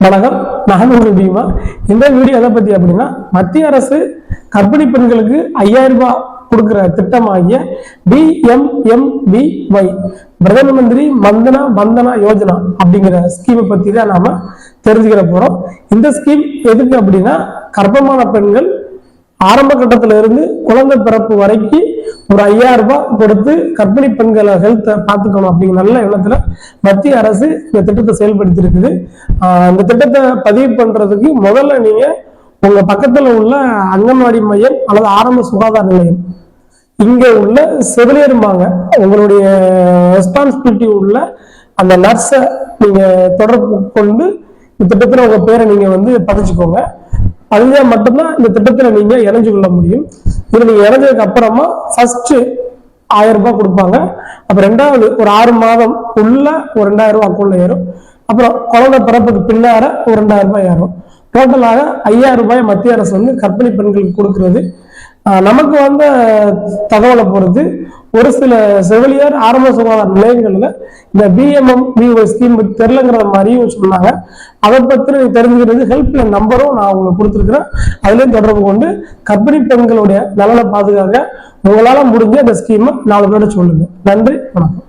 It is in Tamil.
வணக்கம். நான் உங்கள் பீமா இந்த வீடியோ எதை பத்தி அப்படின்னா மத்திய அரசு கர்ப்பிணி பெண்களுக்கு ஐயாயிரம் ரூபாய் கொடுக்கிற திட்டமாகிய பிஎம்எம்பிஒய் பிரதம மந்திரி மந்தனா வந்தனா யோஜனா அப்படிங்கிற ஸ்கீமை பத்தி தான் நாம தெரிஞ்சுக்கிற போறோம். இந்த ஸ்கீம் எதுக்கு அப்படின்னா கர்ப்பமான பெண்கள் ஆரம்ப கட்டத்துல இருந்து குழந்தை பிறப்பு வரைக்கும் ஒரு ஐயாயிரம் ரூபாய் கொடுத்து கர்ப்பிணி பெண்களை ஹெல்த்தை பார்த்துக்கணும் அப்படிங்கிற நல்ல எண்ணத்துல மத்திய அரசு இந்த திட்டத்தை செயல்படுத்தி இருக்குது இந்த திட்டத்தை பதிவு பண்றதுக்கு முதல்ல நீங்க உங்க பக்கத்துல உள்ள அங்கன்வாடி மையம் அல்லது ஆரம்ப சுகாதார நிலையம். இங்க உள்ள செவிலியருமாங்க உங்களுடைய ரெஸ்பான்சிபிலிட்டி உள்ள அந்த நர்ஸை நீங்க தொடர்பு கொண்டு இந்த திட்டத்துல உங்க பேரை நீங்க வந்து பதிச்சுக்கோங்க. பதிஞ்சா மட்டும்தான் இந்த திட்டத்துல நீங்க இணைஞ்சு கொள்ள முடியும். இது நீங்க இணைஞ்சதுக்கு அப்புறமா ஃபர்ஸ்ட் ஆயிரம் ரூபாய் கொடுப்பாங்க. அப்புறம் ரெண்டாவது ஒரு ஆறு மாதம் உள்ள ஒரு ரெண்டாயிரம் ரூபாய் அக்கௌண்ட்ல ஏறும். அப்புறம் குழந்தை பிறப்புக்கு பின்னார ஒரு ரெண்டாயிரம் ரூபாய் ஏறும். டோட்டலாக ஐயாயிரம் ரூபாய் மத்திய அரசு வந்து கர்ப்பிணி பெண்களுக்கு கொடுக்கறது. நமக்கு வந்த தகவலை பொறுத்து ஒரு சில செவிலியர் ஆரம்ப சுகாதார நிலையங்களில் இந்த பிஎம்எம் பிஒய் ஸ்கீம் தெரிலங்கிற மாதிரியும் சொன்னாங்க. அதை பற்றி தெரிஞ்சுக்கிறது ஹெல்ப்லைன் நம்பரும் நான் உங்களுக்கு கொடுத்துருக்குறேன். அதுலேயும் தொடர்பு கொண்டு கர்ப்பிணி பெண்களுடைய நலனை பாதுகாக்க உங்களால் முடிஞ்ச அந்த ஸ்கீமை நாலு பேரோட சொல்லுங்க. நன்றி வணக்கம்.